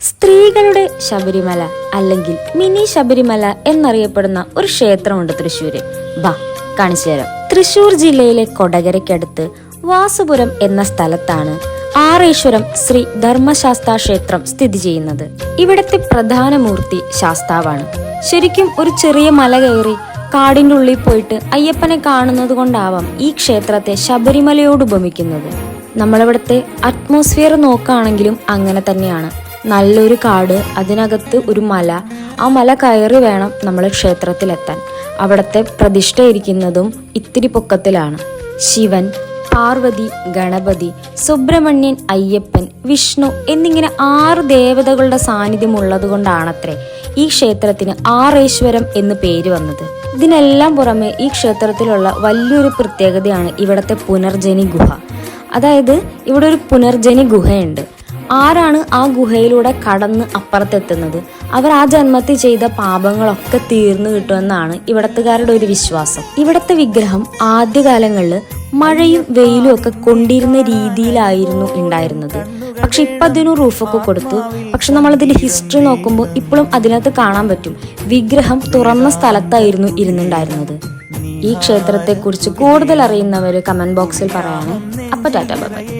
സ്ത്രീകളുടെ ശബരിമല അല്ലെങ്കിൽ മിനി ശബരിമല എന്നറിയപ്പെടുന്ന ഒരു ക്ഷേത്രമുണ്ട് തൃശ്ശൂര്. ബാ കാണിച്ചു തരാം. തൃശ്ശൂർ ജില്ലയിലെ കൊടകരയ്ക്കടുത്ത് വാസുപുരം എന്ന സ്ഥലത്താണ് ആറേശ്വരം ശ്രീ ധർമ്മശാസ്താ ക്ഷേത്രം സ്ഥിതി ചെയ്യുന്നത്. ഇവിടത്തെ പ്രധാന മൂർത്തി ശാസ്താവാണ്. ശരിക്കും ഒരു ചെറിയ മല കയറി കാടിന്റെ ഉള്ളിൽ പോയിട്ട് അയ്യപ്പനെ കാണുന്നത് കൊണ്ടാവാം ഈ ക്ഷേത്രത്തെ ശബരിമലയോട് ഉപമിക്കുന്നത്. നമ്മളിവിടുത്തെ അറ്റ്മോസ്ഫിയർ നോക്കുകയാണെങ്കിലും അങ്ങനെ തന്നെയാണ്. നല്ലൊരു കാട് അതിനകത്ത് ഒരു മല. ആ മല കയറി വേണം നമ്മൾ ക്ഷേത്രത്തിലെത്താൻ. അവിടുത്തെ പ്രതിഷ്ഠയിരിക്കുന്നതും ഇത്തിരി പൊക്കത്തിലാണ്. ശിവൻ പാർവതി ഗണപതി സുബ്രഹ്മണ്യൻ അയ്യപ്പൻ വിഷ്ണു എന്നിങ്ങനെ ആറ് ദേവതകളുടെ സാന്നിധ്യം ഉള്ളതുകൊണ്ടാണത്രേ ഈ ക്ഷേത്രത്തിന് ആറേശ്വരം എന്ന് പേര് വന്നത്. ഇതിനെല്ലാം പുറമെ ഈ ക്ഷേത്രത്തിലുള്ള വലിയൊരു പ്രത്യേകതയാണ് ഇവിടുത്തെ പുനർജനി ഗുഹ. അതായത് ഇവിടെ ഒരു പുനർജനി ഗുഹയുണ്ട്. ആരാണ് ആ ഗുഹയിലൂടെ കടന്ന് അപ്പുറത്തെത്തുന്നത്? അവർ ആ ജന്മത്തിൽ ചെയ്ത പാപങ്ങളൊക്കെ തീർന്നു കിട്ടുമെന്നാണ് ഇവിടത്തുകാരുടെ ഒരു വിശ്വാസം. ഇവിടത്തെ വിഗ്രഹം ആദ്യകാലങ്ങളിൽ മഴയും വെയിലും ഒക്കെ കൊണ്ടിരുന്ന രീതിയിലായിരുന്നു ഉണ്ടായിരുന്നത്. പക്ഷെ ഇപ്പൊ അതിനു റൂഫൊക്കെ കൊടുത്തു. പക്ഷെ നമ്മളതിൽ ഹിസ്റ്ററി നോക്കുമ്പോൾ ഇപ്പോഴും അതിനകത്ത് കാണാൻ പറ്റും. വിഗ്രഹം തുറന്ന സ്ഥലത്തായിരുന്നു ഇരുന്നുണ്ടായിരുന്നത്. ഈ ക്ഷേത്രത്തെക്കുറിച്ച് കൂടുതൽ അറിയുന്നവർ കമന്റ് ബോക്സിൽ പറയാണ് അപ്പൊ ടാറ്റ ബൈ.